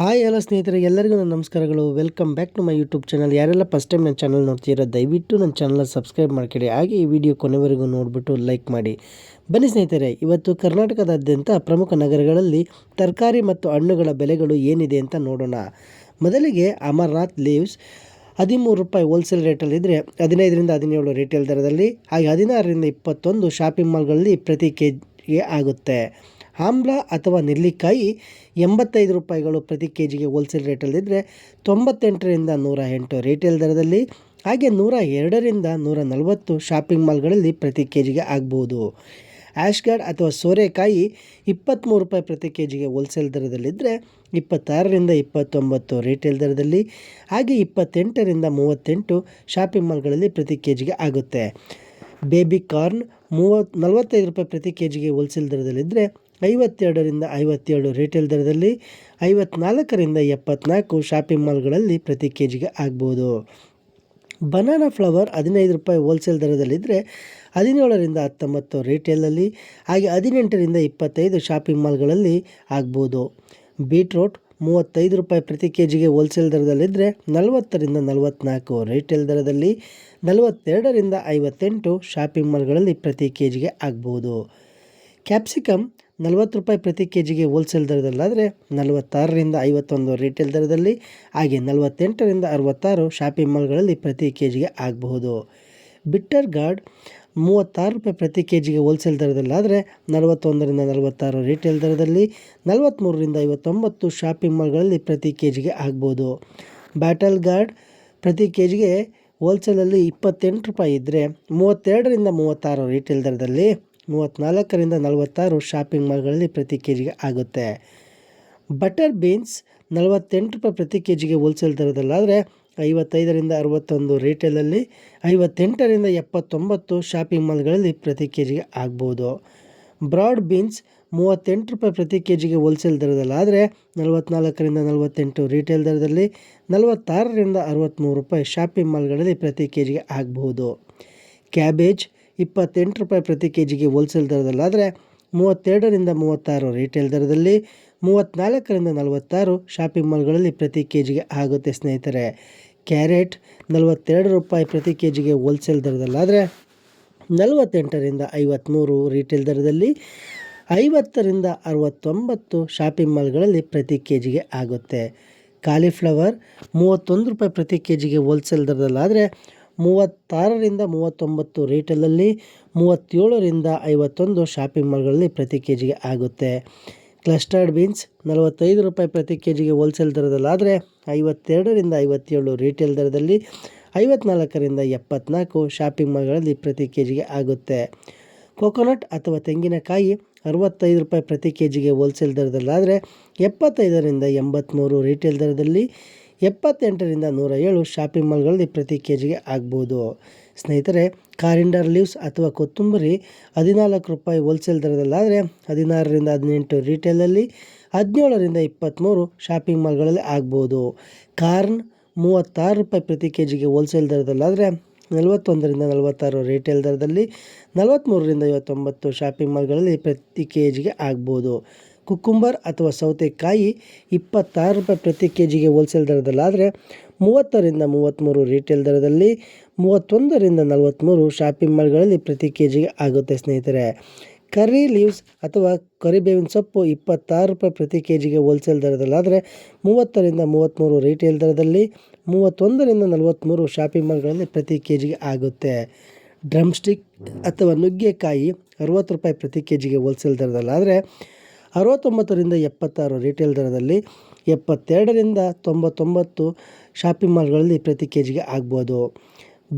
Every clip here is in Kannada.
ಹಾಯ್ ಎಲ್ಲ ಸ್ನೇಹಿತರೆ, ಎಲ್ಲರಿಗೂ ನನ್ನ ನಮಸ್ಕಾರಗಳು. Welcome back to my YouTube channel ಯಾರೆಲ್ಲ ಫಸ್ಟ್ ಟೈಮ್ ನನ್ನ ಚಾನಲ್ ನೋಡ್ತೀರಾ ದಯವಿಟ್ಟು ನನ್ನ ಚಾನಲ್ನ ಸಬ್ಸ್ಕ್ರೈಬ್ ಮಾಡ್ಕೊಳ್ಳಿ. ಹಾಗೆ ಈ ವಿಡಿಯೋ ಕೊನೆವರೆಗೂ ನೋಡಿಬಿಟ್ಟು ಲೈಕ್ ಮಾಡಿ. ಬನ್ನಿ ಸ್ನೇಹಿತರೆ, ಇವತ್ತು ಕರ್ನಾಟಕದಾದ್ಯಂತ ಪ್ರಮುಖ ನಗರಗಳಲ್ಲಿ ತರಕಾರಿ ಮತ್ತು ಹಣ್ಣುಗಳ ಬೆಲೆಗಳು ಏನಿದೆ ಅಂತ ನೋಡೋಣ. ಮೊದಲಿಗೆ ಅಮರ್ನಾಥ್ ಲೀವ್ಸ್ ಹದಿಮೂರು ರೂಪಾಯಿ ಹೋಲ್ಸೇಲ್ ರೇಟಲ್ಲಿದ್ದರೆ ಹದಿನೈದರಿಂದ ಹದಿನೇಳು ರೀಟೇಲ್ ದರದಲ್ಲಿ, ಹಾಗೆ ಹದಿನಾರರಿಂದ ಇಪ್ಪತ್ತೊಂದು ಶಾಪಿಂಗ್ ಮಾಲ್ಗಳಲ್ಲಿ ಪ್ರತಿ ಕೆ ಆಗುತ್ತೆ. ಆಮ್ಲ ಅಥವಾ ನೆಲ್ಲಿಕಾಯಿ ಎಂಬತ್ತೈದು ರೂಪಾಯಿಗಳು ಪ್ರತಿ ಕೆ ಜಿಗೆ ಹೋಲ್ಸೇಲ್ ರೇಟಲ್ಲಿದ್ದರೆ ತೊಂಬತ್ತೆಂಟರಿಂದ ನೂರ ಎಂಟು ರೀಟೇಲ್ ದರದಲ್ಲಿ, ಹಾಗೆ ನೂರ ಎರಡರಿಂದ ನೂರ ನಲವತ್ತು ಶಾಪಿಂಗ್ ಮಾಲ್ಗಳಲ್ಲಿ ಪ್ರತಿ ಕೆ ಜಿಗೆ ಆಗ್ಬೋದು ಆ್ಯಶ್ಗಾರ್ಡ್ ಅಥವಾ ಸೋರೆಕಾಯಿ ಇಪ್ಪತ್ತ್ಮೂರು ರೂಪಾಯಿ ಪ್ರತಿ ಕೆ ಜಿಗೆ ಹೋಲ್ಸೇಲ್ ದರದಲ್ಲಿದ್ದರೆ ಇಪ್ಪತ್ತಾರರಿಂದ ಇಪ್ಪತ್ತೊಂಬತ್ತು ರೀಟೇಲ್ ದರದಲ್ಲಿ, ಹಾಗೆ ಇಪ್ಪತ್ತೆಂಟರಿಂದ ಮೂವತ್ತೆಂಟು ಶಾಪಿಂಗ್ ಮಾಲ್ಗಳಲ್ಲಿ ಪ್ರತಿ ಕೆ ಜಿಗೆ ಆಗುತ್ತೆ. ಬೇಬಿ ಕಾರ್ನ್ ಮೂವತ್ತು ನಲವತ್ತೈದು ರೂಪಾಯಿ ಪ್ರತಿ ಕೆ ಜಿಗೆ ಹೋಲ್ಸೇಲ್ ದರದಲ್ಲಿದ್ದರೆ ಐವತ್ತೆರಡರಿಂದ ಐವತ್ತೇಳು ರಿಟೇಲ್ ದರದಲ್ಲಿ, ಐವತ್ನಾಲ್ಕರಿಂದ ಎಪ್ಪತ್ನಾಲ್ಕು ಶಾಪಿಂಗ್ ಮಾಲ್ಗಳಲ್ಲಿ ಪ್ರತಿ ಕೆ ಜಿಗೆ ಆಗ್ಬೋದು. ಬನಾನಾ ಫ್ಲವರ್ ಹದಿನೈದು ರೂಪಾಯಿ ಹೋಲ್ಸೇಲ್ ದರದಲ್ಲಿದ್ದರೆ ಹದಿನೇಳರಿಂದ ಹತ್ತೊಂಬತ್ತು ರಿಟೇಲಲ್ಲಿ ಹಾಗೆ ಹದಿನೆಂಟರಿಂದ ಇಪ್ಪತ್ತೈದು ಶಾಪಿಂಗ್ ಮಾಲ್ಗಳಲ್ಲಿ ಆಗ್ಬೋದು. ಬೀಟ್ರೋಟ್ ಮೂವತ್ತೈದು ರೂಪಾಯಿ ಪ್ರತಿ ಕೆ ಜಿಗೆ ಹೋಲ್ಸೇಲ್ ದರದಲ್ಲಿದ್ದರೆ ನಲವತ್ತರಿಂದ ನಲವತ್ತ್ನಾಲ್ಕು ರಿಟೇಲ್ ದರದಲ್ಲಿ, ನಲವತ್ತೆರಡರಿಂದ ಐವತ್ತೆಂಟು ಶಾಪಿಂಗ್ ಮಾಲ್ಗಳಲ್ಲಿ ಪ್ರತಿ ಕೆ ಜಿಗೆ ಆಗ್ಬೋದು. ಕ್ಯಾಪ್ಸಿಕಮ್ ನಲವತ್ತು ರೂಪಾಯಿ ಪ್ರತಿ ಕೆ ಜಿಗೆ ಹೋಲ್ಸೇಲ್ ದರದಲ್ಲಾದರೆ ನಲವತ್ತಾರರಿಂದ ಐವತ್ತೊಂದು ರಿಟೇಲ್ ದರದಲ್ಲಿ, ಹಾಗೆ ನಲವತ್ತೆಂಟರಿಂದ ಅರವತ್ತಾರು ಶಾಪಿಂಗ್ ಮಾಲ್ಗಳಲ್ಲಿ ಪ್ರತಿ ಕೆ ಜಿಗೆ ಆಗಬಹುದು. ಬಿಟ್ಟರ್ ಗಾರ್ಡ್ ಮೂವತ್ತಾರು ರೂಪಾಯಿ ಪ್ರತಿ ಕೆ ಜಿಗೆ ಹೋಲ್ಸೇಲ್ ದರದಲ್ಲಾದರೆ ನಲವತ್ತೊಂದರಿಂದ ನಲವತ್ತಾರು ರಿಟೇಲ್ ದರದಲ್ಲಿ ನಲವತ್ತ್ಮೂರರಿಂದ ಐವತ್ತೊಂಬತ್ತು ಶಾಪಿಂಗ್ ಮಾಲ್ಗಳಲ್ಲಿ ಪ್ರತಿ ಕೆ ಜಿಗೆ ಆಗ್ಬೋದು ಬ್ಯಾಟಲ್ ಗಾರ್ಡ್ ಪ್ರತಿ ಕೆ ಜಿಗೆ ಹೋಲ್ಸೇಲಲ್ಲಿ ಇಪ್ಪತ್ತೆಂಟು ರೂಪಾಯಿ ಇದ್ದರೆ ಮೂವತ್ತೆರಡರಿಂದ ಮೂವತ್ತಾರು ರಿಟೇಲ್ ದರದಲ್ಲಿ ಮೂವತ್ತ್ನಾಲ್ಕರಿಂದ ನಲವತ್ತಾರು ಶಾಪಿಂಗ್ ಮಾಲ್ಗಳಲ್ಲಿ ಪ್ರತಿ ಕೆ ಜಿಗೆ ಆಗುತ್ತೆ. ಬಟರ್ ಬೀನ್ಸ್ ನಲವತ್ತೆಂಟು ರೂಪಾಯಿ ಪ್ರತಿ ಕೆ ಜಿಗೆ ಹೋಲ್ಸೇಲ್ ದರದಲ್ಲಾದರೆ ಐವತ್ತೈದರಿಂದ ಅರವತ್ತೊಂದು ರಿಟೇಲಲ್ಲಿ ಐವತ್ತೆಂಟರಿಂದ ಎಪ್ಪತ್ತೊಂಬತ್ತು ಶಾಪಿಂಗ್ ಮಾಲ್ಗಳಲ್ಲಿ ಪ್ರತಿ ಕೆ ಜಿಗೆ ಆಗ್ಬೋದು. ಬ್ರಾಡ್ ಬೀನ್ಸ್ ಮೂವತ್ತೆಂಟು ರೂಪಾಯಿ ಪ್ರತಿ ಕೆ ಜಿಗೆ ಹೋಲ್ಸೇಲ್ ದರದಲ್ಲಾದರೆ ನಲವತ್ತ್ನಾಲ್ಕರಿಂದ ನಲವತ್ತೆಂಟು ರಿಟೇಲ್ ದರದಲ್ಲಿ ನಲವತ್ತಾರರಿಂದ ಅರವತ್ತ್ಮೂರು ರೂಪಾಯಿ ಶಾಪಿಂಗ್ ಮಾಲ್ಗಳಲ್ಲಿ ಪ್ರತಿ ಕೆ ಜಿಗೆ ಆಗಬಹುದು ಕ್ಯಾಬೇಜ್ ಇಪ್ಪತ್ತೆಂಟು ರೂಪಾಯಿ ಪ್ರತಿ ಕೆ ಜಿಗೆ ಹೋಲ್ಸೇಲ್ ದರದಲ್ಲಾದರೆ ಮೂವತ್ತೆರಡರಿಂದ ಮೂವತ್ತಾರು ರಿಟೇಲ್ ದರದಲ್ಲಿ ಮೂವತ್ತ್ನಾಲ್ಕರಿಂದ ನಲವತ್ತಾರು ಶಾಪಿಂಗ್ ಮಾಲ್ಗಳಲ್ಲಿ ಪ್ರತಿ ಕೆ ಜಿಗೆ ಆಗುತ್ತೆ ಸ್ನೇಹಿತರೆ. ಕ್ಯಾರೆಟ್ ನಲವತ್ತೆರಡು ರೂಪಾಯಿ ಪ್ರತಿ ಕೆ ಜಿಗೆ ಹೋಲ್ಸೇಲ್ ದರದಲ್ಲಾದರೆ ನಲವತ್ತೆಂಟರಿಂದ ಐವತ್ತ್ಮೂರು ರಿಟೇಲ್ ದರದಲ್ಲಿ, ಐವತ್ತರಿಂದ ಅರವತ್ತೊಂಬತ್ತು ಶಾಪಿಂಗ್ ಮಾಲ್ಗಳಲ್ಲಿ ಪ್ರತಿ ಕೆ ಜಿಗೆ ಆಗುತ್ತೆ. ಕಾಲಿಫ್ಲವರ್ ಮೂವತ್ತೊಂದು ರೂಪಾಯಿ ಪ್ರತಿ ಕೆ ಜಿಗೆ ಹೋಲ್ಸೇಲ್ ದರದಲ್ಲಾದರೆ ಮೂವತ್ತಾರರಿಂದ ಮೂವತ್ತೊಂಬತ್ತು ರಿಟೇಲಲ್ಲಿ, ಮೂವತ್ತೇಳರಿಂದ ಐವತ್ತೊಂದು ಶಾಪಿಂಗ್ ಮಾಲ್ಗಳಲ್ಲಿ ಪ್ರತಿ ಕೆ ಜಿಗೆ ಆಗುತ್ತೆ. ಕ್ಲಸ್ಟರ್ಡ್ ಬೀನ್ಸ್ ನಲವತ್ತೈದು ರೂಪಾಯಿ ಪ್ರತಿ ಕೆ ಜಿಗೆ ಹೋಲ್ಸೇಲ್ ದರದಲ್ಲಾದರೆ ಐವತ್ತೆರಡರಿಂದ ಐವತ್ತೇಳು ರಿಟೇಲ್ ದರದಲ್ಲಿ, ಐವತ್ನಾಲ್ಕರಿಂದ ಎಪ್ಪತ್ನಾಲ್ಕು ಶಾಪಿಂಗ್ ಮಾಲ್ಗಳಲ್ಲಿ ಪ್ರತಿ ಕೆ ಜಿಗೆ ಆಗುತ್ತೆ. ಕೊಕೊನಟ್ ಅಥವಾ ತೆಂಗಿನಕಾಯಿ ಅರವತ್ತೈದು ರೂಪಾಯಿ ಪ್ರತಿ ಕೆ ಜಿಗೆ ಹೋಲ್ಸೇಲ್ ದರದಲ್ಲಾದರೆ ಎಪ್ಪತ್ತೈದರಿಂದ ಎಂಬತ್ತ್ಮೂರು ರಿಟೇಲ್ ದರದಲ್ಲಿ ಎಪ್ಪತ್ತೆಂಟರಿಂದ ನೂರ ಏಳು ಶಾಪಿಂಗ್ ಮಾಲ್ಗಳಲ್ಲಿ ಪ್ರತಿ ಕೆ ಜಿಗೆ ಆಗ್ಬೋದು. ಸ್ನೇಹಿತರೆ, ಕಾರಿಂಡರ್ ಲೀವ್ಸ್ ಅಥವಾ ಕೊತ್ತಂಬರಿ ಹದಿನಾಲ್ಕು ರೂಪಾಯಿ ಹೋಲ್ಸೇಲ್ ದರದಲ್ಲಾದರೆ ಹದಿನಾರರಿಂದ ಹದಿನೆಂಟು ರಿಟೇಲಲ್ಲಿ, ಹದಿನೇಳರಿಂದ ಇಪ್ಪತ್ತ್ಮೂರು ಶಾಪಿಂಗ್ ಮಾಲ್ಗಳಲ್ಲಿ ಆಗ್ಬೋದು. ಕಾರ್ನ್ ಮೂವತ್ತಾರು ರೂಪಾಯಿ ಪ್ರತಿ ಕೆ ಜಿಗೆ ಹೋಲ್ಸೇಲ್ ದರದಲ್ಲಾದರೆ ನಲವತ್ತೊಂದರಿಂದ ನಲವತ್ತಾರು ರಿಟೇಲ್ ದರದಲ್ಲಿ ನಲವತ್ತ್ಮೂರರಿಂದ ಐವತ್ತೊಂಬತ್ತು ಶಾಪಿಂಗ್ ಮಾಲ್ಗಳಲ್ಲಿ ಪ್ರತಿ ಕೆ ಜಿಗೆ ಆಗ್ಬೋದು. ಕುಕ್ಕುಂಬರ್ ಅಥವಾ ಸೌತೆಕಾಯಿ ಇಪ್ಪತ್ತಾರು ರೂಪಾಯಿ ಪ್ರತಿ ಕೆ ಜಿಗೆ ಹೋಲ್ಸೇಲ್ ದರದಲ್ಲಾದರೆ ಮೂವತ್ತರಿಂದ ಮೂವತ್ತ್ಮೂರು ರಿಟೇಲ್ ದರದಲ್ಲಿ ಮೂವತ್ತೊಂದರಿಂದ ನಲವತ್ತ್ಮೂರು ಶಾಪಿಂಗ್ ಮಾಲ್ಗಳಲ್ಲಿ ಪ್ರತಿ ಕೆ ಜಿಗೆ ಆಗುತ್ತೆ ಸ್ನೇಹಿತರೆ. ಕರಿ ಲೀವ್ಸ್ ಅಥವಾ ಕರಿಬೇವಿನ ಸೊಪ್ಪು ಇಪ್ಪತ್ತಾರು ರೂಪಾಯಿ ಪ್ರತಿ ಕೆ ಜಿಗೆ ಹೋಲ್ಸೇಲ್ ದರದಲ್ಲಾದರೆ ಮೂವತ್ತರಿಂದ ಮೂವತ್ತ್ಮೂರು ರಿಟೇಲ್ ದರದಲ್ಲಿ ಮೂವತ್ತೊಂದರಿಂದ ನಲವತ್ತ್ಮೂರು ಶಾಪಿಂಗ್ ಮಾಲ್ಗಳಲ್ಲಿ ಪ್ರತಿ ಕೆ ಜಿಗೆ ಆಗುತ್ತೆ. ಡ್ರಮ್ ಸ್ಟಿಕ್ ಅಥವಾ ನುಗ್ಗೆಕಾಯಿ ಅರುವತ್ತು ರೂಪಾಯಿ ಪ್ರತಿ ಕೆ ಜಿಗೆ ಹೋಲ್ಸೇಲ್ ದರದಲ್ಲಾದರೆ ಅರವತ್ತೊಂಬತ್ತರಿಂದ ಎಪ್ಪತ್ತಾರು ರಿಟೇಲ್ ದರದಲ್ಲಿ ಎಪ್ಪತ್ತೆರಡರಿಂದ ತೊಂಬತ್ತೊಂಬತ್ತು ಶಾಪಿಂಗ್ ಮಾಲ್ಗಳಲ್ಲಿ ಪ್ರತಿ ಕೆ ಜಿಗೆ ಆಗ್ಬೋದು.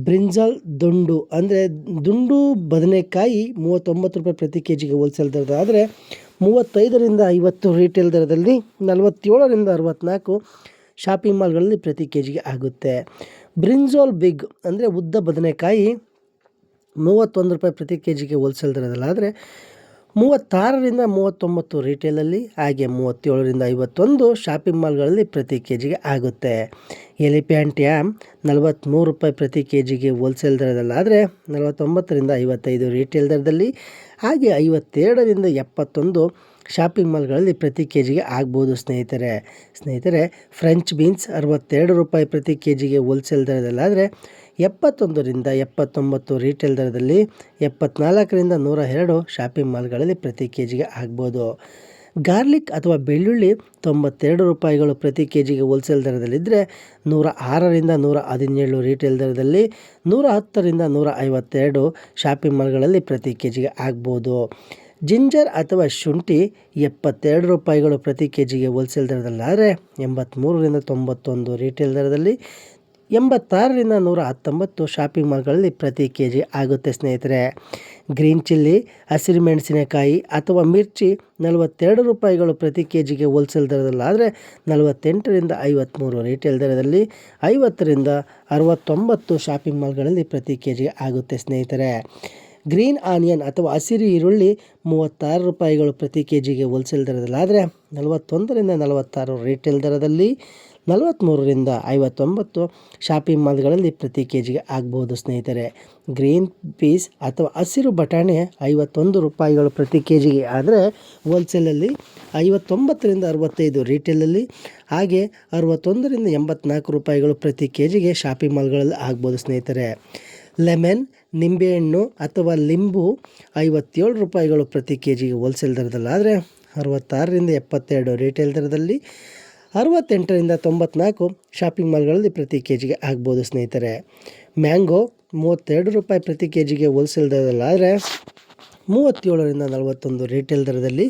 ಬ್ರಿಂಜಾಲ್ ದುಂಡು ಅಂದರೆ ದುಂಡು ಬದನೆಕಾಯಿ ಮೂವತ್ತೊಂಬತ್ತು ರೂಪಾಯಿ ಪ್ರತಿ ಕೆ ಜಿಗೆ ಹೋಲ್ಸೇಲ್ ದರದ ಆದರೆ ಮೂವತ್ತೈದರಿಂದ ಐವತ್ತು ರಿಟೇಲ್ ದರದಲ್ಲಿ ನಲವತ್ತೇಳರಿಂದ ಅರವತ್ತ್ನಾಲ್ಕು ಶಾಪಿಂಗ್ ಮಾಲ್ಗಳಲ್ಲಿ ಪ್ರತಿ ಕೆ ಜಿಗೆ ಆಗುತ್ತೆ. ಬ್ರಿಂಜಾಲ್ ಬಿಗ್ ಅಂದರೆ ಉದ್ದ ಬದನೆಕಾಯಿ ಮೂವತ್ತೊಂದು ರೂಪಾಯಿ ಪ್ರತಿ ಕೆ ಜಿಗೆ ಹೋಲ್ಸೇಲ್ ದರದಲ್ಲಾದರೆ ಮೂವತ್ತಾರರಿಂದ ಮೂವತ್ತೊಂಬತ್ತು ರಿಟೇಲಲ್ಲಿ ಹಾಗೆ ಮೂವತ್ತೇಳರಿಂದ ಐವತ್ತೊಂದು ಶಾಪಿಂಗ್ ಮಾಲ್ಗಳಲ್ಲಿ ಪ್ರತಿ ಕೆ ಜಿಗೆ ಆಗುತ್ತೆ. ಎಲಿಪ್ಯಾಂಟ್ ಯಾಮ್ ನಲವತ್ತ್ಮೂರು ರೂಪಾಯಿ ಪ್ರತಿ ಕೆ ಜಿಗೆ ಹೋಲ್ಸೇಲ್ ದರದಲ್ಲಾದರೆ ನಲವತ್ತೊಂಬತ್ತರಿಂದ ಐವತ್ತೈದು ರಿಟೇಲ್ ದರದಲ್ಲಿ, ಹಾಗೆ ಐವತ್ತೆರಡರಿಂದ ಎಪ್ಪತ್ತೊಂದು ಶಾಪಿಂಗ್ ಮಾಲ್ಗಳಲ್ಲಿ ಪ್ರತಿ ಕೆ ಜಿಗೆ ಆಗ್ಬೋದು ಸ್ನೇಹಿತರೆ. ಸ್ನೇಹಿತರೆ ಫ್ರೆಂಚ್ ಬೀನ್ಸ್ ಅರವತ್ತೆರಡು ರೂಪಾಯಿ ಪ್ರತಿ ಕೆ ಜಿಗೆ ಹೋಲ್ಸೇಲ್ ದರದಲ್ಲಾದರೆ ಎಪ್ಪತ್ತೊಂದರಿಂದ ಎಪ್ಪತ್ತೊಂಬತ್ತು ರೀಟೇಲ್ ದರದಲ್ಲಿ ಎಪ್ಪತ್ನಾಲ್ಕರಿಂದ ನೂರ ಎರಡು ಶಾಪಿಂಗ್ ಮಾಲ್ಗಳಲ್ಲಿ ಪ್ರತಿ ಕೆ ಜಿಗೆ ಆಗ್ಬೋದು. ಗಾರ್ಲಿಕ್ ಅಥವಾ ಬೆಳ್ಳುಳ್ಳಿ ತೊಂಬತ್ತೆರಡು ರೂಪಾಯಿಗಳು ಪ್ರತಿ ಕೆ ಜಿಗೆ ಹೋಲ್ಸೇಲ್ ದರದಲ್ಲಿದ್ದರೆ ನೂರ ಆರರಿಂದ ನೂರ ಹದಿನೇಳು ರೀಟೇಲ್ ದರದಲ್ಲಿ ನೂರ ಹತ್ತರಿಂದ ನೂರ ಐವತ್ತೆರಡು ಶಾಪಿಂಗ್ ಮಾಲ್ಗಳಲ್ಲಿ ಪ್ರತಿ ಕೆ ಜಿಗೆ ಆಗ್ಬೋದು. ಜಿಂಜರ್ ಅಥವಾ ಶುಂಠಿ ಎಪ್ಪತ್ತೆರಡು ರೂಪಾಯಿಗಳು ಪ್ರತಿ ಕೆ ಜಿಗೆ ಹೋಲ್ಸೇಲ್ ದರದಲ್ಲಾದರೆ ಎಂಬತ್ತ್ಮೂರರಿಂದ ತೊಂಬತ್ತೊಂದು ರೀಟೇಲ್ ದರದಲ್ಲಿ ಎಂಬತ್ತಾರರಿಂದ ನೂರ ಹತ್ತೊಂಬತ್ತು ಶಾಪಿಂಗ್ ಮಾಲ್ಗಳಲ್ಲಿ ಪ್ರತಿ ಕೆ ಜಿ ಆಗುತ್ತೆ ಸ್ನೇಹಿತರೆ. ಗ್ರೀನ್ ಚಿಲ್ಲಿ ಹಸಿರು ಮೆಣಸಿನಕಾಯಿ ಅಥವಾ ಮಿರ್ಚಿ ನಲವತ್ತೆರಡು ರೂಪಾಯಿಗಳು ಪ್ರತಿ ಕೆ ಜಿಗೆ ಹೋಲ್ಸೇಲ್ ದರದಲ್ಲಾದರೆ ನಲವತ್ತೆಂಟರಿಂದ ಐವತ್ತ್ಮೂರು ರೀಟೇಲ್ ದರದಲ್ಲಿ ಐವತ್ತರಿಂದ ಅರವತ್ತೊಂಬತ್ತು ಶಾಪಿಂಗ್ ಮಾಲ್ಗಳಲ್ಲಿ ಪ್ರತಿ ಕೆ ಜಿ ಆಗುತ್ತೆ ಸ್ನೇಹಿತರೆ. ಗ್ರೀನ್ ಆನಿಯನ್ ಅಥವಾ ಹಸಿರು ಈರುಳ್ಳಿ ಮೂವತ್ತಾರು ರೂಪಾಯಿಗಳು ಪ್ರತಿ ಕೆ ಜಿಗೆ ಹೋಲ್ಸೇಲ್ ದರದಲ್ಲಾದರೆ ನಲವತ್ತೊಂದರಿಂದ ನಲವತ್ತಾರು ರಿಟೇಲ್ ದರದಲ್ಲಿ ನಲವತ್ತ್ಮೂರರಿಂದ ಐವತ್ತೊಂಬತ್ತು ಶಾಪಿಂಗ್ ಮಾಲ್ಗಳಲ್ಲಿ ಪ್ರತಿ ಕೆ ಜಿಗೆ ಆಗ್ಬೋದು ಸ್ನೇಹಿತರೆ. ಗ್ರೀನ್ ಪೀಸ್ ಅಥವಾ ಹಸಿರು ಬಟಾಣಿ ಐವತ್ತೊಂದು ರೂಪಾಯಿಗಳು ಪ್ರತಿ ಕೆ ಜಿಗೆ ಆದರೆ ಹೋಲ್ಸೇಲಲ್ಲಿ ಐವತ್ತೊಂಬತ್ತರಿಂದ ಅರವತ್ತೈದು ರಿಟೇಲಲ್ಲಿ ಹಾಗೆ ಅರವತ್ತೊಂದರಿಂದ ಎಂಬತ್ನಾಲ್ಕು ರೂಪಾಯಿಗಳು ಪ್ರತಿ ಕೆ ಜಿಗೆ ಶಾಪಿಂಗ್ ಮಾಲ್ಗಳಲ್ಲಿ ಆಗ್ಬೋದು ಸ್ನೇಹಿತರೆ. ಲೆಮನ್, ನಿಂಬೆಹಣ್ಣು ಅಥವಾ ಲಿಂಬು ಐವತ್ತೇಳು ರೂಪಾಯಿಗಳು ಪ್ರತಿ ಕೆ ಜಿಗೆ ಹೋಲ್ಸೇಲ್ ದರದಲ್ಲಾದರೆ ಅರವತ್ತಾರರಿಂದ ಎಪ್ಪತ್ತೆರಡು ರಿಟೇಲ್ ದರದಲ್ಲಿ, ಅರವತ್ತೆಂಟರಿಂದ ತೊಂಬತ್ನಾಲ್ಕು ಶಾಪಿಂಗ್ ಮಾಲ್ಗಳಲ್ಲಿ ಪ್ರತಿ ಕೆ ಜಿಗೆ ಆಗ್ಬೋದು ಸ್ನೇಹಿತರೆ. ಮ್ಯಾಂಗೋ ಮೂವತ್ತೆರಡು ರೂಪಾಯಿ ಪ್ರತಿ ಕೆ ಜಿಗೆ ಹೋಲ್ಸೇಲ್ ದರದಲ್ಲಾದರೆ ಮೂವತ್ತೇಳರಿಂದ ನಲವತ್ತೊಂದು ರಿಟೇಲ್ ದರದಲ್ಲಿ,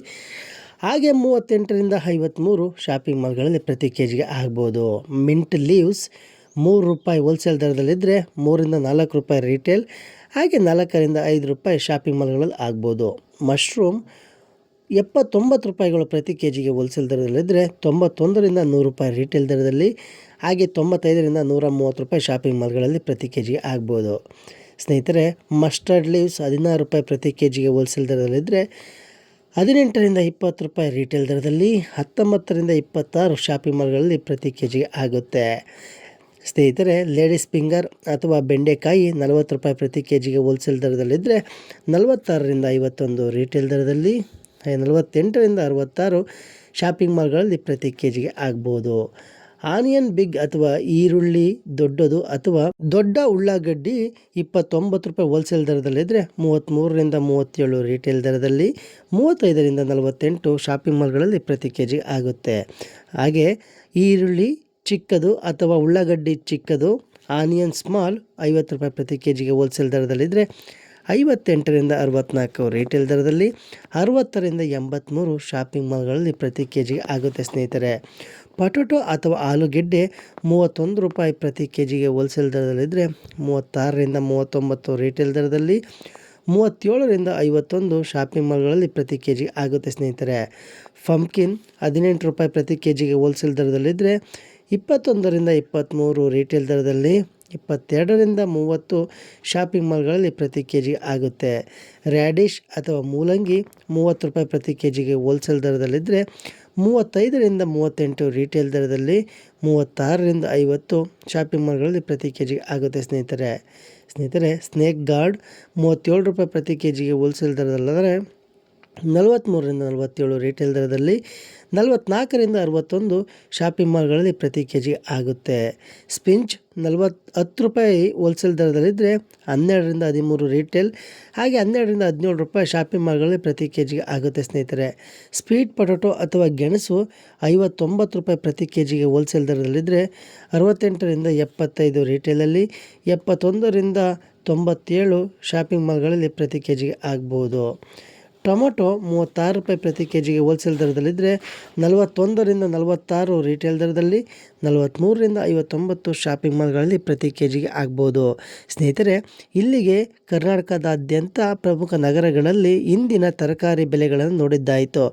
ಹಾಗೆ ಮೂವತ್ತೆಂಟರಿಂದ ಐವತ್ತ್ಮೂರು ಶಾಪಿಂಗ್ ಮಾಲ್ಗಳಲ್ಲಿ ಪ್ರತಿ ಕೆ ಜಿಗೆ ಆಗ್ಬೋದು. ಮಿಂಟ್ ಲೀವ್ಸ್ ಮೂರು ರೂಪಾಯಿ ಹೋಲ್ಸೇಲ್ ದರದಲ್ಲಿದ್ದರೆ ಮೂರಿಂದ ನಾಲ್ಕು ರೂಪಾಯಿ ರೀಟೇಲ್ ಹಾಗೆ ನಾಲ್ಕರಿಂದ ಐದು ರೂಪಾಯಿ ಶಾಪಿಂಗ್ ಮಾಲ್ಗಳಲ್ಲಿ ಆಗ್ಬೋದು. ಮಶ್ರೂಮ್ ಎಪ್ಪತ್ತೊಂಬತ್ತು ರೂಪಾಯಿಗಳು ಪ್ರತಿ ಕೆ ಜಿಗೆ ಹೋಲ್ಸೇಲ್ ದರದಲ್ಲಿದ್ದರೆ ತೊಂಬತ್ತೊಂದರಿಂದ ನೂರು ರೂಪಾಯಿ ರೀಟೇಲ್ ದರದಲ್ಲಿ, ಹಾಗೆ ತೊಂಬತ್ತೈದರಿಂದ ನೂರ ಮೂವತ್ತು ರೂಪಾಯಿ ಶಾಪಿಂಗ್ ಮಾಲ್ಗಳಲ್ಲಿ ಪ್ರತಿ ಕೆ ಜಿಗೆ ಆಗ್ಬೋದು. ಸ್ನೇಹಿತರೆ ಮಸ್ಟರ್ಡ್ ಲೀವ್ಸ್ ಹದಿನಾರು ರೂಪಾಯಿ ಪ್ರತಿ ಕೆ ಜಿಗೆ ಹೋಲ್ಸೇಲ್ ದರದಲ್ಲಿದ್ದರೆ ಹದಿನೆಂಟರಿಂದ ಇಪ್ಪತ್ತು ರೂಪಾಯಿ ರೀಟೇಲ್ ದರದಲ್ಲಿ, ಹತ್ತೊಂಬತ್ತರಿಂದ ಇಪ್ಪತ್ತಾರು ಶಾಪಿಂಗ್ ಮಾಲ್ಗಳಲ್ಲಿ ಪ್ರತಿ ಕೆ ಜಿಗೆ ಆಗುತ್ತೆ. ಸ್ನೇಹಿತರೆ, ಲೇಡೀಸ್ ಫಿಂಗರ್ ಅಥವಾ ಬೆಂಡೆಕಾಯಿ ನಲವತ್ತು ರೂಪಾಯಿ ಪ್ರತಿ ಕೆ ಜಿಗೆ ಹೋಲ್ಸೇಲ್ ದರದಲ್ಲಿದ್ದರೆ ನಲವತ್ತಾರರಿಂದ ಐವತ್ತೊಂದು ರೀಟೇಲ್ ದರದಲ್ಲಿ ನಲವತ್ತೆಂಟರಿಂದ ಅರವತ್ತಾರು ಶಾಪಿಂಗ್ ಮಾಲ್ಗಳಲ್ಲಿ ಪ್ರತಿ ಕೆ ಜಿಗೆ ಆಗ್ಬೋದು. ಆನಿಯನ್ ಬಿಗ್ ಅಥವಾ ಈರುಳ್ಳಿ ದೊಡ್ಡದು ಅಥವಾ ದೊಡ್ಡ ಉಳ್ಳಾಗಡ್ಡಿ ಇಪ್ಪತ್ತೊಂಬತ್ತು ರೂಪಾಯಿ ಹೋಲ್ಸೇಲ್ ದರದಲ್ಲಿದ್ದರೆ ಮೂವತ್ತ್ಮೂರರಿಂದ ಮೂವತ್ತೇಳು ರೀಟೇಲ್ ದರದಲ್ಲಿ, ಮೂವತ್ತೈದರಿಂದ ನಲವತ್ತೆಂಟು ಶಾಪಿಂಗ್ ಮಾಲ್ಗಳಲ್ಲಿ ಪ್ರತಿ ಕೆ ಜಿ ಆಗುತ್ತೆ. ಹಾಗೆ ಈರುಳ್ಳಿ ಚಿಕ್ಕದು ಅಥವಾ ಉಳ್ಳಾಗಡ್ಡಿ ಚಿಕ್ಕದು, ಆನಿಯನ್ ಸ್ಮಾಲ್ ಐವತ್ತು ರೂಪಾಯಿ ಪ್ರತಿ ಕೆ ಜಿಗೆ ಹೋಲ್ಸೇಲ್ ದರದಲ್ಲಿದ್ದರೆ ಐವತ್ತೆಂಟರಿಂದ ಅರವತ್ತ್ನಾಲ್ಕು ರೀಟೇಲ್ ದರದಲ್ಲಿ, ಅರವತ್ತರಿಂದ ಎಂಬತ್ತ್ಮೂರು ಶಾಪಿಂಗ್ ಮಾಲ್ಗಳಲ್ಲಿ ಪ್ರತಿ ಕೆ ಜಿಗೆ ಆಗುತ್ತೆ ಸ್ನೇಹಿತರೆ. ಪೊಟೊಟೊ ಅಥವಾ ಆಲೂಗೆಡ್ಡೆ ಮೂವತ್ತೊಂದು ರೂಪಾಯಿ ಪ್ರತಿ ಕೆ ಜಿಗೆ ಹೋಲ್ಸೇಲ್ ದರದಲ್ಲಿದ್ದರೆ ಮೂವತ್ತಾರರಿಂದ ಮೂವತ್ತೊಂಬತ್ತು ರೀಟೇಲ್ ದರದಲ್ಲಿ, ಮೂವತ್ತೇಳರಿಂದ ಐವತ್ತೊಂದು ಶಾಪಿಂಗ್ ಮಾಲ್ಗಳಲ್ಲಿ ಪ್ರತಿ ಕೆ ಜಿಗೆ ಆಗುತ್ತೆ ಸ್ನೇಹಿತರೆ. ಫಂಪ್ಕಿನ್ ಹದಿನೆಂಟು ರೂಪಾಯಿ ಪ್ರತಿ ಕೆ ಜಿಗೆ ಹೋಲ್ಸೇಲ್ ದರದಲ್ಲಿದ್ದರೆ ಇಪ್ಪತ್ತೊಂದರಿಂದ ಇಪ್ಪತ್ತ್ಮೂರು ರೀಟೇಲ್ ದರದಲ್ಲಿ ಇಪ್ಪತ್ತೆರಡರಿಂದ ಮೂವತ್ತು ಶಾಪಿಂಗ್ ಮಾಲ್ಗಳಲ್ಲಿ ಪ್ರತಿ ಕೆ ಜಿ ಆಗುತ್ತೆ. ರ್ಯಾಡಿಶ್ ಅಥವಾ ಮೂಲಂಗಿ ಮೂವತ್ತು ರೂಪಾಯಿ ಪ್ರತಿ ಕೆ ಜಿಗೆ ಹೋಲ್ಸೇಲ್ ದರದಲ್ಲಿದ್ದರೆ ಮೂವತ್ತೈದರಿಂದ ಮೂವತ್ತೆಂಟು ರೀಟೇಲ್ ದರದಲ್ಲಿ ಮೂವತ್ತಾರರಿಂದ ಐವತ್ತು ಶಾಪಿಂಗ್ ಮಾಲ್ಗಳಲ್ಲಿ ಪ್ರತಿ ಕೆ ಜಿಗೆ ಆಗುತ್ತೆ ಸ್ನೇಹಿತರೆ. ಸ್ನೇಹಿತರೆ ಸ್ನೇಕ್ ಗಾರ್ಡ್ ಮೂವತ್ತೇಳು ರೂಪಾಯಿ ಪ್ರತಿ ಕೆ ಜಿಗೆ ಹೋಲ್ಸೇಲ್ ದರದಲ್ಲಾದರೆ ನಲವತ್ತ್ಮೂರರಿಂದ ನಲವತ್ತೇಳು ರೀಟೇಲ್ ದರದಲ್ಲಿ ನಲವತ್ತ್ನಾಲ್ಕರಿಂದ ಅರವತ್ತೊಂದು ಶಾಪಿಂಗ್ ಮಾಲ್ಗಳಲ್ಲಿ ಪ್ರತಿ ಕೆ ಜಿ ಆಗುತ್ತೆ. ಸ್ಪಿಂಚ್ ನಲ್ವತ್ತು ಹತ್ತು ರೂಪಾಯಿ ಹೋಲ್ಸೇಲ್ ದರದಲ್ಲಿದ್ದರೆ ಹನ್ನೆರಡರಿಂದ ಹದಿಮೂರು ರೀಟೇಲ್ ಹಾಗೆ ಹನ್ನೆರಡರಿಂದ ಹದಿನೇಳು ರೂಪಾಯಿ ಶಾಪಿಂಗ್ ಮಾಲ್ಗಳಲ್ಲಿ ಪ್ರತಿ ಕೆ ಜಿಗೆ ಆಗುತ್ತೆ ಸ್ನೇಹಿತರೆ. ಸ್ವೀಟ್ ಪೊಟೊಟೊ ಅಥವಾ ಗೆಣಸು ಐವತ್ತೊಂಬತ್ತು ರೂಪಾಯಿ ಪ್ರತಿ ಕೆ ಜಿಗೆ ಹೋಲ್ಸೇಲ್ ದರದಲ್ಲಿದ್ದರೆ ಅರವತ್ತೆಂಟರಿಂದ ಎಪ್ಪತ್ತೈದು ರಿಟೇಲಲ್ಲಿ ಎಪ್ಪತ್ತೊಂದರಿಂದ ತೊಂಬತ್ತೇಳು ಶಾಪಿಂಗ್ ಮಾಲ್ಗಳಲ್ಲಿ ಪ್ರತಿ ಕೆ ಜಿಗೆ ಆಗ್ಬೋದು. ಟೊಮೊಟೊ ಮೂವತ್ತಾರು ರೂಪಾಯಿ ಪ್ರತಿ ಕೆ ಜಿಗೆ ಹೋಲ್ಸೇಲ್ ದರದಲ್ಲಿದ್ದರೆ ನಲವತ್ತೊಂದರಿಂದ ನಲವತ್ತಾರು ರಿಟೇಲ್ ದರದಲ್ಲಿ ನಲವತ್ತ್ಮೂರರಿಂದ ಐವತ್ತೊಂಬತ್ತು ಶಾಪಿಂಗ್ ಮಾಲ್ಗಳಲ್ಲಿ ಪ್ರತಿ ಕೆ ಜಿಗೆ ಆಗ್ಬೋದು. ಸ್ನೇಹಿತರೆ, ಇಲ್ಲಿಗೆ ಕರ್ನಾಟಕದಾದ್ಯಂತ ಪ್ರಮುಖ ನಗರಗಳಲ್ಲಿ ಇಂದಿನ ತರಕಾರಿ ಬೆಲೆಗಳನ್ನು ನೋಡಿದ್ದಾಯಿತು.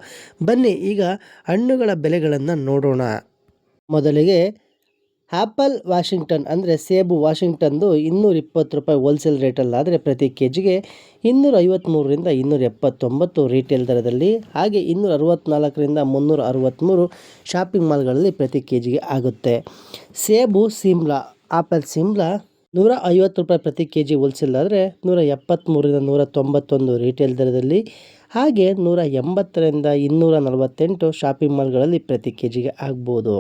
ಬನ್ನಿ, ಈಗ ಹಣ್ಣುಗಳ ಬೆಲೆಗಳನ್ನು ನೋಡೋಣ. ಮೊದಲಿಗೆ ಆ್ಯಪಲ್ ವಾಷಿಂಗ್ಟನ್ ಅಂದರೆ ಸೇಬು ವಾಷಿಂಗ್ಟನ್ದು ಇನ್ನೂರ ಇಪ್ಪತ್ತು ರೂಪಾಯಿ ಹೋಲ್ಸೇಲ್ ರೇಟಲ್ಲಾದರೆ ಪ್ರತಿ ಕೆ ಜಿಗೆ ಇನ್ನೂರ ಐವತ್ತ್ಮೂರರಿಂದ ಇನ್ನೂರ ಎಪ್ಪತ್ತೊಂಬತ್ತು ರೀಟೇಲ್ ದರದಲ್ಲಿ, ಹಾಗೆ ಇನ್ನೂರ ಅರವತ್ತ್ನಾಲ್ಕರಿಂದ ಮುನ್ನೂರ ಅರವತ್ತ್ಮೂರು ಶಾಪಿಂಗ್ ಮಾಲ್ಗಳಲ್ಲಿ ಪ್ರತಿ ಕೆ ಜಿಗೆ ಆಗುತ್ತೆ. ಸೇಬು, ಸಿಮ್ಲಾ ಆ್ಯಪಲ್ ಸಿಮ್ಲಾ ನೂರ ಐವತ್ತು ರೂಪಾಯಿ ಪ್ರತಿ ಕೆ ಜಿ ಹೋಲ್ಸೇಲ್ ಆದರೆ ನೂರ ಎಪ್ಪತ್ತ್ಮೂರರಿಂದ ನೂರ ತೊಂಬತ್ತೊಂದು ರೀಟೇಲ್ ದರದಲ್ಲಿ, ಹಾಗೆ ನೂರ ಎಂಬತ್ತರಿಂದ ಇನ್ನೂರ ನಲವತ್ತೆಂಟು ಶಾಪಿಂಗ್ ಮಾಲ್ಗಳಲ್ಲಿ ಪ್ರತಿ ಕೆ ಜಿಗೆ ಆಗ್ಬೋದು.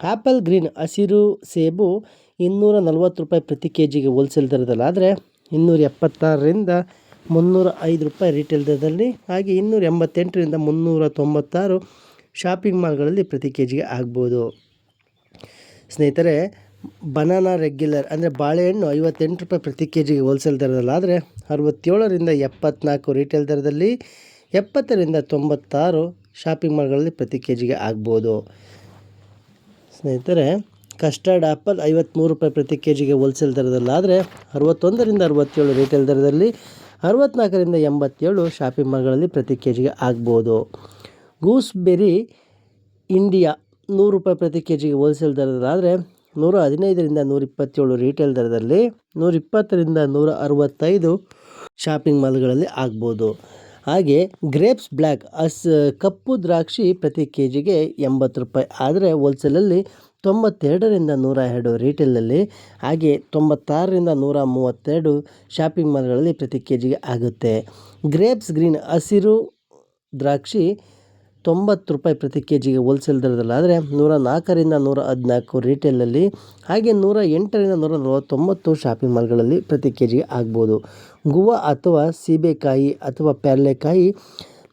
ಆ್ಯಪಲ್ ಗ್ರೀನ್ ಹಸಿರು ಸೇಬು ಇನ್ನೂರ ನಲ್ವತ್ತು ರೂಪಾಯಿ ಪ್ರತಿ ಕೆ ಜಿಗೆ ಹೋಲ್ಸೇಲ್ ದರದಲ್ಲಾದರೆ ಇನ್ನೂರ ಎಪ್ಪತ್ತಾರರಿಂದ ಮುನ್ನೂರ ಐದು ರೂಪಾಯಿ ರಿಟೇಲ್ ದರದಲ್ಲಿ. ಹಾಗೆ ಇನ್ನೂರ ಎಂಬತ್ತೆಂಟರಿಂದ ಮುನ್ನೂರ ತೊಂಬತ್ತಾರು ಶಾಪಿಂಗ್ ಮಾಲ್ಗಳಲ್ಲಿ ಪ್ರತಿ ಕೆ ಜಿಗೆ ಆಗ್ಬೋದು. ಸ್ನೇಹಿತರೆ ಬನಾನಾ ರೆಗ್ಯುಲರ್ ಅಂದರೆ ಬಾಳೆಹಣ್ಣು ಐವತ್ತೆಂಟು ರೂಪಾಯಿ ಪ್ರತಿ ಕೆ ಜಿಗೆ ಹೋಲ್ಸೇಲ್ ದರದಲ್ಲಾದರೆ ಅರವತ್ತೇಳರಿಂದ ಎಪ್ಪತ್ನಾಲ್ಕು ರಿಟೇಲ್ ದರದಲ್ಲಿ, ಎಪ್ಪತ್ತರಿಂದ ತೊಂಬತ್ತಾರು ಶಾಪಿಂಗ್ ಮಾಲ್ಗಳಲ್ಲಿ ಪ್ರತಿ ಕೆ ಜಿಗೆ ಆಗ್ಬೋದು. ಸ್ನೇಹಿತರೆ ಕಸ್ಟರ್ಡ್ ಆ್ಯಪಲ್ ಐವತ್ತ್ಮೂರು ರೂಪಾಯಿ ಪ್ರತಿ ಕೆ ಜಿಗೆ ಹೋಲ್ಸೇಲ್ ದರದಲ್ಲಾದರೆ ಅರವತ್ತೊಂದರಿಂದ ಅರವತ್ತೇಳು ರಿಟೇಲ್ ದರದಲ್ಲಿ ಅರವತ್ತ್ನಾಲ್ಕರಿಂದ ಎಂಬತ್ತೇಳು ಶಾಪಿಂಗ್ ಮಾಲ್ಗಳಲ್ಲಿ ಪ್ರತಿ ಕೆ ಜಿಗೆ ಆಗ್ಬೋದು. ಗೂಸ್ಬೆರಿ ಇಂಡಿಯಾ ನೂರು ರೂಪಾಯಿ ಪ್ರತಿ ಕೆ ಜಿಗೆ ಹೋಲ್ಸೇಲ್ ದರದಲ್ಲಾದರೆ ನೂರ ಹದಿನೈದರಿಂದ ನೂರ ಇಪ್ಪತ್ತೇಳು ರಿಟೇಲ್ ದರದಲ್ಲಿ ನೂರ ಇಪ್ಪತ್ತರಿಂದ ನೂರ ಅರವತ್ತೈದು ಶಾಪಿಂಗ್ ಮಾಲ್ಗಳಲ್ಲಿ ಆಗ್ಬೋದು. ಹಾಗೆ ಗ್ರೇಪ್ಸ್ ಬ್ಲ್ಯಾಕ್ ಅಸ್ ಕಪ್ಪು ದ್ರಾಕ್ಷಿ ಪ್ರತಿ ಕೆ ಜಿಗೆ ಎಂಬತ್ತು ರೂಪಾಯಿ. ಆದರೆ ಹೋಲ್ಸೇಲಲ್ಲಿ ತೊಂಬತ್ತೆರಡರಿಂದ ನೂರ ಎರಡು ರೀಟೇಲಲ್ಲಿ, ಹಾಗೆ ತೊಂಬತ್ತಾರರಿಂದ ನೂರ ಮೂವತ್ತೆರಡು ಶಾಪಿಂಗ್ ಮಾಲ್ಗಳಲ್ಲಿ ಪ್ರತಿ ಕೆ ಜಿಗೆ ಆಗುತ್ತೆ. ಗ್ರೇಪ್ಸ್ ಗ್ರೀನ್ ಹಸಿರು ದ್ರಾಕ್ಷಿ ತೊಂಬತ್ತು ರೂಪಾಯಿ ಪ್ರತಿ ಕೆ ಜಿಗೆ ಹೋಲ್ಸೇಲ್ ದರದಲ್ಲಾದರೆ ನೂರ ನಾಲ್ಕರಿಂದ ನೂರ ಹದಿನಾಲ್ಕು ರಿಟೇಲಲ್ಲಿ ಹಾಗೆ ನೂರ ಎಂಟರಿಂದ ನೂರ ನಲವತ್ತೊಂಬತ್ತು ಶಾಪಿಂಗ್ ಮಾಲ್ಗಳಲ್ಲಿ ಪ್ರತಿ ಕೆ ಜಿಗೆ ಆಗ್ಬೋದು. ಗುವಾ ಅಥವಾ ಸೀಬೆಕಾಯಿ ಅಥವಾ ಪ್ಯಾರ್ಲೆಕಾಯಿ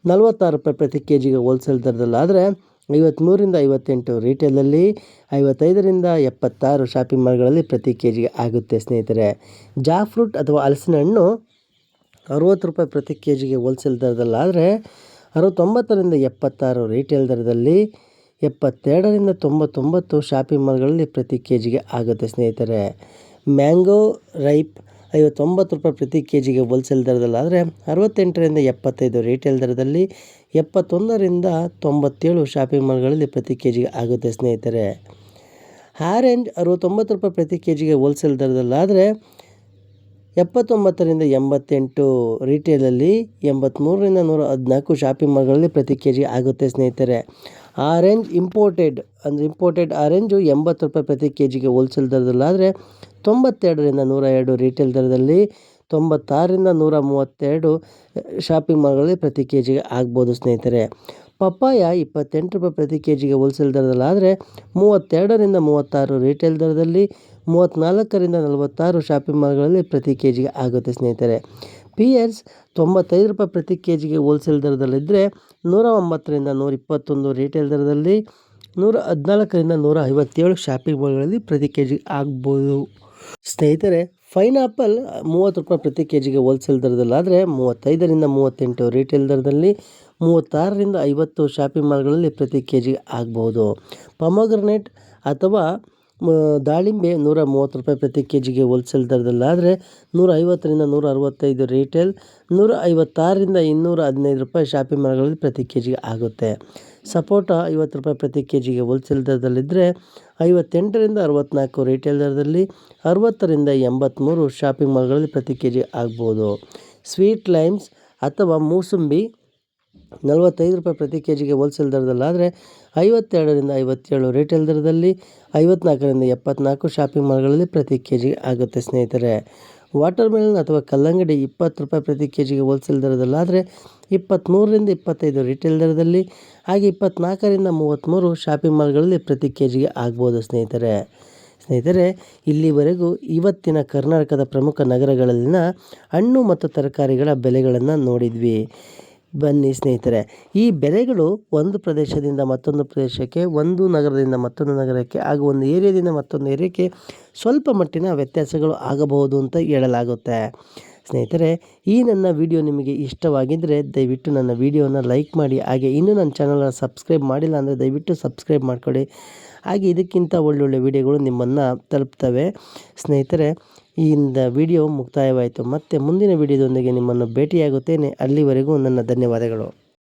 ನಲವತ್ತಾರು ರೂಪಾಯಿ ಪ್ರತಿ ಕೆ ಜಿಗೆ ಹೋಲ್ಸೇಲ್ ದರದಲ್ಲಾದರೆ ಐವತ್ತ್ಮೂರಿಂದ ಐವತ್ತೆಂಟು ರಿಟೇಲಲ್ಲಿ ಐವತ್ತೈದರಿಂದ ಎಪ್ಪತ್ತಾರು ಶಾಪಿಂಗ್ ಮಾಲ್ಗಳಲ್ಲಿ ಪ್ರತಿ ಕೆ ಜಿಗೆ ಆಗುತ್ತೆ ಸ್ನೇಹಿತರೆ. ಜಾ ಫ್ರೂಟ್ ಅಥವಾ ಹಲಸಿನ ಹಣ್ಣು ಅರುವತ್ತು ರೂಪಾಯಿ ಪ್ರತಿ ಕೆ ಜಿಗೆ ಹೋಲ್ಸೇಲ್ ದರದಲ್ಲಾದರೆ ಅರವತ್ತೊಂಬತ್ತರಿಂದ ಎಪ್ಪತ್ತಾರು ರಿಟೇಲ್ ದರದಲ್ಲಿ ಎಪ್ಪತ್ತೆರಡರಿಂದ ತೊಂಬತ್ತೊಂಬತ್ತು ಶಾಪಿಂಗ್ ಮಾಲ್ಗಳಲ್ಲಿ ಪ್ರತಿ ಕೆ ಜಿಗೆ ಆಗುತ್ತೆ ಸ್ನೇಹಿತರೆ. ಮ್ಯಾಂಗೋ ರೈಪ್ ಐವತ್ತೊಂಬತ್ತು ರೂಪಾಯಿ ಪ್ರತಿ ಕೆ ಜಿಗೆ ಹೋಲ್ಸೇಲ್ ದರದಲ್ಲಾದರೆ ಅರವತ್ತೆಂಟರಿಂದ ಎಪ್ಪತ್ತೈದು ರಿಟೇಲ್ ದರದಲ್ಲಿ ಎಪ್ಪತ್ತೊಂದರಿಂದ ತೊಂಬತ್ತೇಳು ಶಾಪಿಂಗ್ ಮಾಲ್ಗಳಲ್ಲಿ ಪ್ರತಿ ಕೆ ಜಿಗೆ ಆಗುತ್ತೆ ಸ್ನೇಹಿತರೆ. ಆರೆಂಜ್ ಅರವತ್ತೊಂಬತ್ತು ರೂಪಾಯಿ ಪ್ರತಿ ಕೆ ಜಿಗೆ ಹೋಲ್ಸೇಲ್ ದರದಲ್ಲಾದರೆ ಎಪ್ಪತ್ತೊಂಬತ್ತರಿಂದ ಎಂಬತ್ತೆಂಟು ರಿಟೇಲಲ್ಲಿ ಎಂಬತ್ತ್ಮೂರರಿಂದ ನೂರ ಹದಿನಾಲ್ಕು ಶಾಪಿಂಗ್ ಮಾಲ್ಗಳಲ್ಲಿ ಪ್ರತಿ ಕೆ ಜಿ ಆಗುತ್ತೆ ಸ್ನೇಹಿತರೆ. ಆರೆಂಜ್ ಇಂಪೋರ್ಟೆಡ್ ಅಂದರೆ ಇಂಪೋರ್ಟೆಡ್ ಆರೆಂಜು ಎಂಬತ್ತು ರೂಪಾಯಿ ಪ್ರತಿ ಕೆ ಜಿಗೆ ಹೋಲ್ಸೇಲ್ ದರದಲ್ಲಾದರೆ ತೊಂಬತ್ತೆರಡರಿಂದ ನೂರ ಎರಡು ರಿಟೇಲ್ ದರದಲ್ಲಿ ತೊಂಬತ್ತಾರರಿಂದ ನೂರ ಮೂವತ್ತೆರಡು ಶಾಪಿಂಗ್ ಮಾಲ್ಗಳಲ್ಲಿ ಪ್ರತಿ ಕೆ ಜಿಗೆ ಆಗ್ಬೋದು ಸ್ನೇಹಿತರೆ. ಪಪ್ಪಾಯ ಇಪ್ಪತ್ತೆಂಟು ರೂಪಾಯಿ ಪ್ರತಿ ಕೆ ಜಿಗೆ ಹೋಲ್ಸೇಲ್ ದರದಲ್ಲಾದರೆ ಮೂವತ್ತೆರಡರಿಂದ ಮೂವತ್ತಾರು ರಿಟೇಲ್ ದರದಲ್ಲಿ ಮೂವತ್ತ್ನಾಲ್ಕರಿಂದ ನಲವತ್ತಾರು ಶಾಪಿಂಗ್ ಮಾಲ್ಗಳಲ್ಲಿ ಪ್ರತಿ ಕೆ ಜಿಗೆ ಆಗುತ್ತೆ ಸ್ನೇಹಿತರೆ. ಪಿಯರ್ಸ್ ತೊಂಬತ್ತೈದು ರೂಪಾಯಿ ಪ್ರತಿ ಕೆ ಜಿಗೆ ಹೋಲ್ಸೇಲ್ ದರದಲ್ಲಿದ್ದರೆ ನೂರ ಒಂಬತ್ತರಿಂದ ನೂರ ಇಪ್ಪತ್ತೊಂದು ರಿಟೇಲ್ ದರದಲ್ಲಿ ನೂರ ಹದಿನಾಲ್ಕರಿಂದ ನೂರ ಐವತ್ತೇಳು ಶಾಪಿಂಗ್ ಮಾಲ್ಗಳಲ್ಲಿ ಪ್ರತಿ ಕೆ ಜಿಗೆ ಆಗ್ಬೋದು. ಸ್ನೇಹಿತರೆ ಫೈನಾಪಲ್ ಮೂವತ್ತು ರೂಪಾಯಿ ಪ್ರತಿ ಕೆ ಜಿಗೆ ಹೋಲ್ಸೇಲ್ ದರದಲ್ಲಾದರೆ ಮೂವತ್ತೈದರಿಂದ ಮೂವತ್ತೆಂಟು ರಿಟೇಲ್ ದರದಲ್ಲಿ ಮೂವತ್ತಾರರಿಂದ ಐವತ್ತು ಶಾಪಿಂಗ್ ಮಾಲ್ಗಳಲ್ಲಿ ಪ್ರತಿ ಕೆ ಜಿಗೆ ಆಗ್ಬೋದು. ಪಮೋಗ್ರನೇಟ್ ಅಥವಾ ದಾಳಿಂಬೆ ನೂರ ಮೂವತ್ತು ರೂಪಾಯಿ ಪ್ರತಿ ಕೆ ಜಿಗೆ ಹೋಲ್ಸೇಲ್ ದರದಲ್ಲಾದರೆ ನೂರ ಐವತ್ತರಿಂದ ನೂರ ಅರವತ್ತೈದು ರಿಟೇಲ್ ನೂರ ಐವತ್ತಾರರಿಂದ ಇನ್ನೂರ ಹದಿನೈದು ರೂಪಾಯಿ ಶಾಪಿಂಗ್ ಮಾಲ್ಗಳಲ್ಲಿ ಪ್ರತಿ ಕೆ ಜಿಗೆ ಆಗುತ್ತೆ. ಸಪೋಟ ಐವತ್ತು ರೂಪಾಯಿ ಪ್ರತಿ ಕೆ ಜಿಗೆ ಹೋಲ್ಸೇಲ್ ದರದಲ್ಲಿದ್ದರೆ ಐವತ್ತೆಂಟರಿಂದ ಅರವತ್ತ್ನಾಲ್ಕು ರಿಟೇಲ್ ದರದಲ್ಲಿ, ಅರವತ್ತರಿಂದ ಎಂಬತ್ತ್ಮೂರು ಶಾಪಿಂಗ್ ಮಾಲ್ಗಳಲ್ಲಿ ಪ್ರತಿ ಕೆ ಜಿ ಆಗ್ಬೋದು. ಸ್ವೀಟ್ ಲೈಮ್ಸ್ ಅಥವಾ ಮೂಸಂಬಿ ನಲವತ್ತೈದು ರೂಪಾಯಿ ಪ್ರತಿ ಕೆ ಜಿಗೆ ಹೋಲ್ಸೇಲ್ ದರದಲ್ಲಾದರೆ ಐವತ್ತೆರಡರಿಂದ ಐವತ್ತೇಳು ರಿಟೇಲ್ ದರದಲ್ಲಿ ಐವತ್ನಾಲ್ಕರಿಂದ ಎಪ್ಪತ್ನಾಲ್ಕು ಶಾಪಿಂಗ್ ಮಾಲ್ಗಳಲ್ಲಿ ಪ್ರತಿ ಕೆ ಜಿಗೆ ಆಗುತ್ತೆ ಸ್ನೇಹಿತರೆ. ವಾಟರ್ ಮೆಲನ್ ಅಥವಾ ಕಲ್ಲಂಗಡಿ ಇಪ್ಪತ್ತು ರೂಪಾಯಿ ಪ್ರತಿ ಕೆ ಜಿಗೆ ಹೋಲ್ಸೇಲ್ ದರದಲ್ಲಾದರೆ ಇಪ್ಪತ್ತ್ಮೂರರಿಂದ ಇಪ್ಪತ್ತೈದು ರಿಟೇಲ್ ದರದಲ್ಲಿ ಹಾಗೆ ಇಪ್ಪತ್ತ್ನಾಲ್ಕರಿಂದ ಮೂವತ್ತ್ಮೂರು ಶಾಪಿಂಗ್ ಮಾಲ್ಗಳಲ್ಲಿ ಪ್ರತಿ ಕೆ ಜಿಗೆ ಆಗ್ಬೋದು ಸ್ನೇಹಿತರೆ. ಸ್ನೇಹಿತರೆ, ಇಲ್ಲಿವರೆಗೂ ಇವತ್ತಿನ ಕರ್ನಾಟಕದ ಪ್ರಮುಖ ನಗರಗಳಲ್ಲಿನ ಹಣ್ಣು ಮತ್ತು ತರಕಾರಿಗಳ ಬೆಲೆಗಳನ್ನು ನೋಡಿದ್ವಿ. ಬನ್ನಿ ಸ್ನೇಹಿತರೆ. ಈ ಬೆಲೆಗಳು ಒಂದು ಪ್ರದೇಶದಿಂದ ಮತ್ತೊಂದು ಪ್ರದೇಶಕ್ಕೆ, ಒಂದು ನಗರದಿಂದ ಮತ್ತೊಂದು ನಗರಕ್ಕೆ, ಹಾಗೂ ಒಂದು ಏರಿಯಾದಿಂದ ಮತ್ತೊಂದು ಏರಿಯಾಕ್ಕೆ ಸ್ವಲ್ಪ ಮಟ್ಟಿನ ವ್ಯತ್ಯಾಸಗಳು ಆಗಬಹುದು ಅಂತ ಹೇಳಲಾಗುತ್ತೆ. ಸ್ನೇಹಿತರೆ, ಈ ನನ್ನ ವಿಡಿಯೋ ನಿಮಗೆ ಇಷ್ಟವಾಗಿದ್ದರೆ ದಯವಿಟ್ಟು ನನ್ನ ವಿಡಿಯೋನ ಲೈಕ್ ಮಾಡಿ, ಹಾಗೆ ಇನ್ನೂ ನನ್ನ ಚಾನಲನ್ನು ಸಬ್ಸ್ಕ್ರೈಬ್ ಮಾಡಿಲ್ಲ ಅಂದರೆ ದಯವಿಟ್ಟು ಸಬ್ಸ್ಕ್ರೈಬ್ ಮಾಡಿಕೊಡಿ ಹಾಗೆ ಇದಕ್ಕಿಂತ ಒಳ್ಳೊಳ್ಳೆ ವಿಡಿಯೋಗಳು ನಿಮ್ಮನ್ನು ತಲುಪ್ತವೆ. ಸ್ನೇಹಿತರೆ ಇಂದ ವಿಡಿಯೋ ಮುಕ್ತಾಯವಾಯಿತು. ಮತ್ತೆ ಮುಂದಿನ ವಿಡಿಯೋದೊಂದಿಗೆ ನಿಮ್ಮನ್ನು ಭೇಟಿಯಾಗುತ್ತೇನೆ. ಅಲ್ಲಿವರೆಗೂ ನನ್ನ ಧನ್ಯವಾದಗಳು.